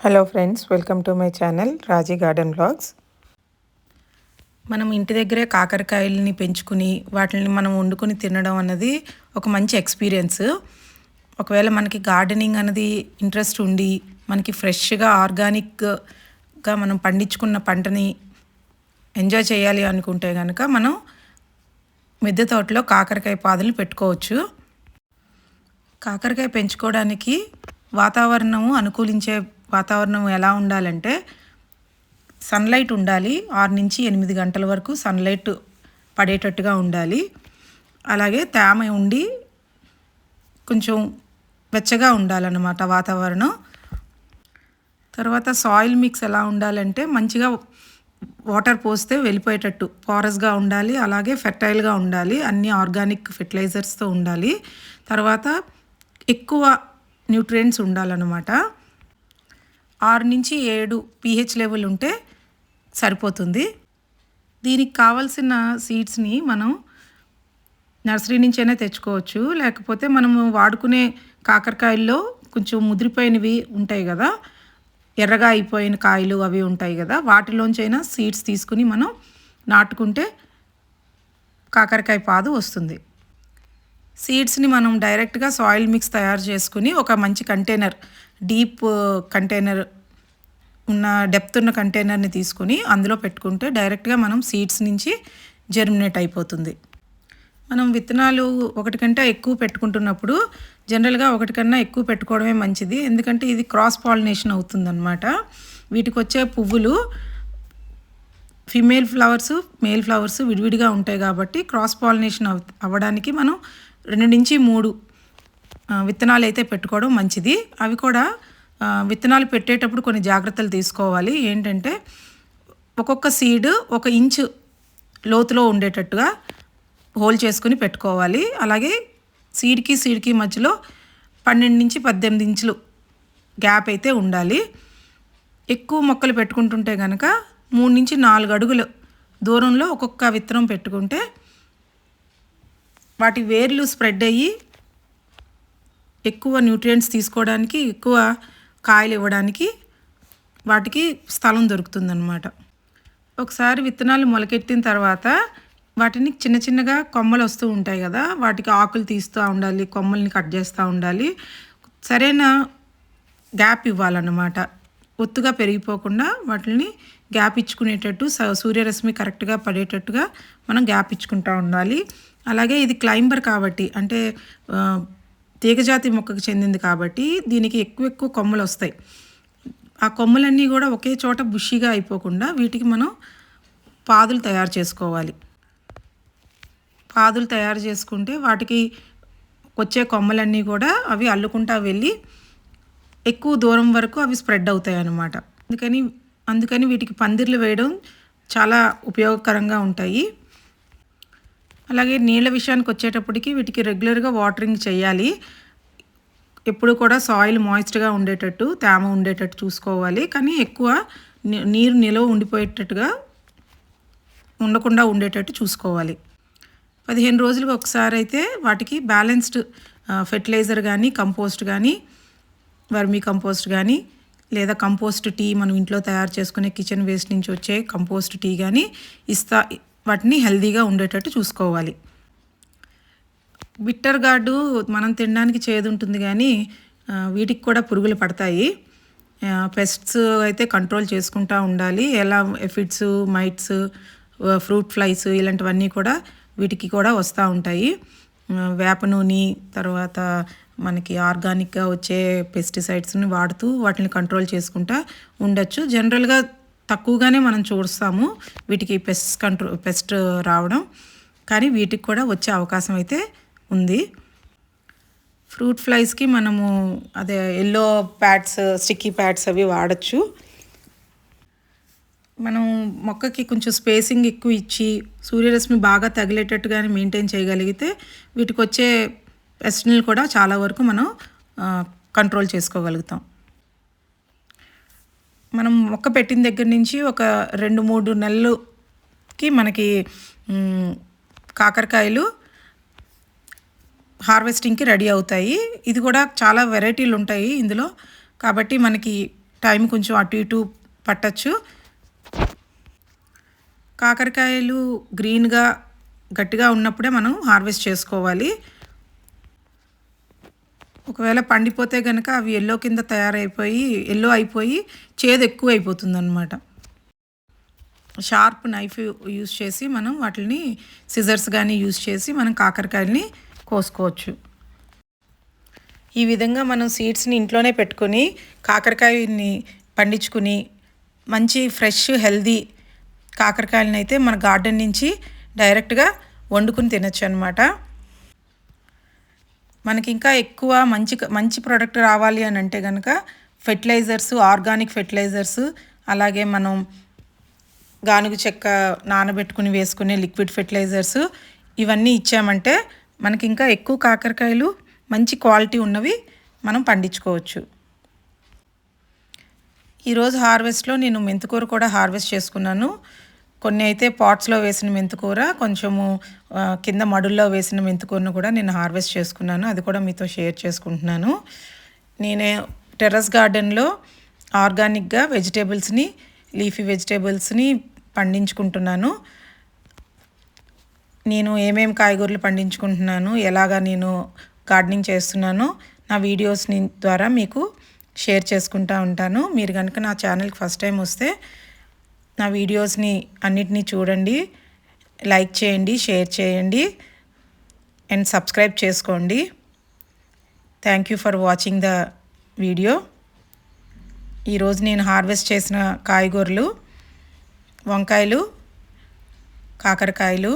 Hello friends welcome to my channel Raji garden blogs మనం ఇంటి దగ్గరే కాకరకాయలని పెంచుకుని వాటిని మనం వండుకొని తినడం అన్నది ఒక మంచి ఎక్స్పీరియన్స్ ఒకవేళ మనకి గార్డెనింగ్ అనేది ఇంట్రెస్ట్ ఉండి మనకి ఫ్రెష్గా ఆర్గానిక్గా మనం పండించుకున్న పంటని ఎంజాయ్ చేయాలి అనుకుంటే కనుక మనం మిద్దె తోటలో కాకరకాయ పాదులు పెట్టుకోవచ్చు. కాకరకాయ పెంచుకోవడానికి వాతావరణము అనుకూలించే వాతావరణం ఎలా ఉండాలంటే సన్లైట్ ఉండాలి. ఆరు నుంచి ఎనిమిది గంటల వరకు సన్లైట్ పడేటట్టుగా ఉండాలి. అలాగే తేమ ఉండి కొంచెం వెచ్చగా ఉండాలన్నమాట వాతావరణం. తర్వాత సాయిల్ మిక్స్ ఎలా ఉండాలంటే మంచిగా వాటర్ పోస్తే వెళ్ళిపోయేటట్టు. పారస్గా ఉండాలి అలాగే ఫెర్టైల్గా ఉండాలి అన్ని ఆర్గానిక్ ఫెర్టిలైజర్స్తో ఉండాలి. తర్వాత ఎక్కువ న్యూట్రియంట్స్ ఉండాలన్నమాట. ఆరు నుంచి ఏడు పీహెచ్ లెవెల్ ఉంటే సరిపోతుంది. దీనికి కావాల్సిన సీడ్స్ని మనం నర్సరీ నుంచైనా తెచ్చుకోవచ్చు. లేకపోతే మనము వాడుకునే కాకరకాయల్లో కొంచెం ముదిరిపోయినవి ఉంటాయి కదా. ఎర్రగా అయిపోయిన కాయలు అవి ఉంటాయి కదా. వాటిలోంచైనా సీడ్స్ తీసుకుని మనం నాటుకుంటే కాకరకాయ పాదు వస్తుంది. సీడ్స్ని మనం డైరెక్ట్గా సాయిల్ మిక్స్ తయారు చేసుకుని ఒక మంచి కంటైనర్ డీప్ కంటైనర్ ఉన్న డెప్త్ ఉన్న కంటైనర్ని తీసుకుని అందులో పెట్టుకుంటే డైరెక్ట్గా మనం సీడ్స్ నుంచి జర్మినేట్ అయిపోతుంది. మనం విత్తనాలు ఒకటి కంటే ఎక్కువ పెట్టుకుంటున్నప్పుడు జనరల్గా ఒకటి కన్నా ఎక్కువ పెట్టుకోవడమే మంచిది. ఎందుకంటే ఇది క్రాస్ పాలినేషన్ అవుతుందన్నమాట. వీటికి వచ్చే పువ్వులు ఫిమేల్ ఫ్లవర్స్ మేల్ ఫ్లవర్స్ విడివిడిగా ఉంటాయి కాబట్టి క్రాస్ పాలినేషన్ అవ్ అవ్వడానికి మనం రెండు నుంచి మూడు విత్తనాలు అయితే పెట్టుకోవడం మంచిది. అవి కూడా విత్తనాలు పెట్టేటప్పుడు కొన్ని జాగ్రత్తలు తీసుకోవాలి. ఏంటంటే ఒక్కొక్క సీడ్ ఒక ఇంచు లోతులో ఉండేటట్టుగా హోల్ చేసుకుని పెట్టుకోవాలి. అలాగే సీడ్కి సీడ్కి మధ్యలో పన్నెండు నుంచి పద్దెనిమిది ఇంచులు గ్యాప్ అయితే ఉండాలి. ఎక్కువ మొక్కలు పెట్టుకుంటుంటే కనుక మూడు నుంచి నాలుగు అడుగులు దూరంలో ఒక్కొక్క విత్తనం పెట్టుకుంటే వాటి వేర్లు స్ప్రెడ్ అయ్యి ఎక్కువ న్యూట్రియంట్స్ తీసుకోవడానికి ఎక్కువ కాయలు ఇవ్వడానికి వాటికి స్థలం దొరుకుతుందన్నమాట. ఒకసారి విత్తనాలు మొలకెత్తిన తర్వాత వాటిని చిన్న చిన్నగా కొమ్మలు వస్తూ ఉంటాయి కదా వాటికి ఆకులు తీస్తూ ఉండాలి కొమ్మల్ని కట్ చేస్తూ ఉండాలి. సరైన గ్యాప్ ఇవ్వాలన్నమాట. ఒత్తుగా పెరిగిపోకుండా వాటిని గ్యాప్ ఇచ్చుకునేటట్టు స- సూర్యరశ్మి కరెక్ట్గా పడేటట్టుగా మనం గ్యాప్ ఇచ్చుకుంటూ ఉండాలి. అలాగే ఇది క్లైంబర్ కాబట్టి అంటే తీగజాతి మొక్కకు చెందింది కాబట్టి దీనికి ఎక్కువ ఎక్కువ కొమ్మలు వస్తాయి. ఆ కొమ్మలన్నీ కూడా ఒకే చోట బుషిగా అయిపోకుండా వీటికి మనం పాదులు తయారు చేసుకోవాలి. పాదులు తయారు చేసుకుంటే వాటికి వచ్చే కొమ్మలన్నీ కూడా అవి అల్లుకుంటా వెళ్ళి ఎక్కువ దూరం వరకు అవి స్ప్రెడ్ అవుతాయి అన్నమాట. అందుకని అందుకని వీటికి పందిర్లు వేయడం చాలా ఉపయోగకరంగా ఉంటాయి. అలాగే నీళ్ళ విషయానికి వచ్చేటప్పటికి వీటికి రెగ్యులర్గా వాటరింగ్ చేయాలి. ఎప్పుడు కూడా సాయిల్ మాయిస్ట్గా ఉండేటట్టు తేమ ఉండేటట్టు చూసుకోవాలి. కానీ ఎక్కువ నీరు నిలవ ఉండిపోయేటట్టుగా ఉండకుండా ఉండేటట్టు చూసుకోవాలి. పదిహేను రోజులకు ఒకసారి అయితే వాటికి బ్యాలెన్స్డ్ ఫెర్టిలైజర్ కానీ కంపోస్ట్ కానీ వర్మీ కంపోస్ట్ కానీ లేదా కంపోస్ట్ టీ మనం ఇంట్లో తయారు చేసుకునే కిచెన్ వేస్ట్ నుంచి వచ్చే కంపోస్ట్ టీ కానీ ఇస్తా వాటిని హెల్దీగా ఉండేటట్టు చూసుకోవాలి. బిట్టర్ గార్డు మనం తినడానికి చేదు ఉంటుంది కానీ వీటికి కూడా పురుగులు పడతాయి. పెస్ట్స్ అయితే కంట్రోల్ చేసుకుంటూ ఉండాలి. ఎలా ఎఫిడ్స్ మైట్స్ ఫ్రూట్ ఫ్లైస్ ఇలాంటివన్నీ కూడా వీటికి కూడా వస్తూ ఉంటాయి. వేప నూనె తర్వాత మనకి ఆర్గానిక్గా వచ్చే పెస్టిసైడ్స్ని వాడుతూ వాటిని కంట్రోల్ చేసుకుంటా ఉండొచ్చు. జనరల్గా తక్కువగానే మనం చూస్తాము. వీటికి పెస్ట్ కంట్రోల్ పెస్ట్ రావడం. కానీ వీటికి కూడా వచ్చే అవకాశం అయితే ఉంది. ఫ్రూట్ ఫ్లైస్కి మనము అదే ఎల్లో ప్యాడ్స్ స్టిక్కీ ప్యాడ్స్ అవి వాడచ్చు. మనం మొక్కకి కొంచెం స్పేసింగ్ ఎక్కువ ఇచ్చి సూర్యరశ్మి బాగా తగిలేటట్టుగానే మెయింటైన్ చేయగలిగితే వీటికి వచ్చే పెస్ట్ని కూడా చాలా వరకు మనం కంట్రోల్ చేసుకోగలుగుతాం. మనం మొక్క పెట్టిన దగ్గర నుంచి ఒక రెండు మూడు నెలలుకి మనకి కాకరకాయలు హార్వెస్టింగ్కి రెడీ అవుతాయి. ఇది కూడా చాలా వెరైటీలు ఉంటాయి ఇందులో. కాబట్టి మనకి టైం కొంచెం అటు ఇటు పట్టచ్చు. కాకరకాయలు గ్రీన్గా గట్టిగా ఉన్నప్పుడే మనం హార్వెస్ట్ చేసుకోవాలి. ఒకవేళ పండిపోతే కనుక అవి ఎల్లో కింద తయారైపోయి ఎల్లో అయిపోయి చేదు ఎక్కువ అయిపోతుంది అనమాట షార్ప్ నైఫ్ యూస్ చేసి మనం వాటిని సిజర్స్ కానీ యూస్ చేసి మనం కాకరకాయలని కోసుకోవచ్చు. ఈ విధంగా మనం సీడ్స్ని ఇంట్లోనే పెట్టుకొని కాకరకాయని పండించుకుని మంచి ఫ్రెష్ హెల్దీ కాకరకాయలని అయితే మన గార్డెన్ నుంచి డైరెక్ట్గా వండుకుని తినచ్చు అనమాట మనకి ఇంకా ఎక్కువ మంచి మంచి ప్రోడక్ట్ రావాలి అని అంటే కనుక ఫెర్టిలైజర్స్ ఆర్గానిక్ ఫెర్టిలైజర్స్ అలాగే మనం గానుగు చెక్క నానబెట్టుకుని వేసుకునే లిక్విడ్ ఫెర్టిలైజర్స్ ఇవన్నీ ఇచ్చామంటే మనకి ఇంకా ఎక్కువ కాకరకాయలు మంచి క్వాలిటీ ఉన్నవి మనం పండించుకోవచ్చు. ఈరోజు హార్వెస్ట్లో నేను మెంతికూర కూడా హార్వెస్ట్ చేసుకున్నాను. కొన్ని అయితే పాట్స్లో వేసిన మెంతికూర కొంచెము కింద మడుల్లో వేసిన మెంతికూరను కూడా నేను హార్వెస్ట్ చేసుకున్నాను. అది కూడా మీతో షేర్ చేసుకుంటున్నాను. నేనే టెర్రస్ గార్డెన్లో ఆర్గానిక్గా వెజిటేబుల్స్ని లీఫీ వెజిటేబుల్స్ని పండించుకుంటున్నాను. నేను ఏమేమి కాయగూరలు పండించుకుంటున్నాను ఎలాగా నేను గార్డెనింగ్ చేస్తున్నానో నా వీడియోస్ని ద్వారా మీకు షేర్ చేసుకుంటూ ఉంటాను. మీరు కనుక నా ఛానల్కి ఫస్ట్ టైం వస్తే నా వీడియోస్ని అన్నిటినీ చూడండి లైక్ చేయండి షేర్ చేయండి అండ్ సబ్స్క్రైబ్ చేసుకోండి. Thank you for watching the video ఈరోజు నేను హార్వెస్ట్ చేసిన కాయగూరలు వంకాయలు కాకరకాయలు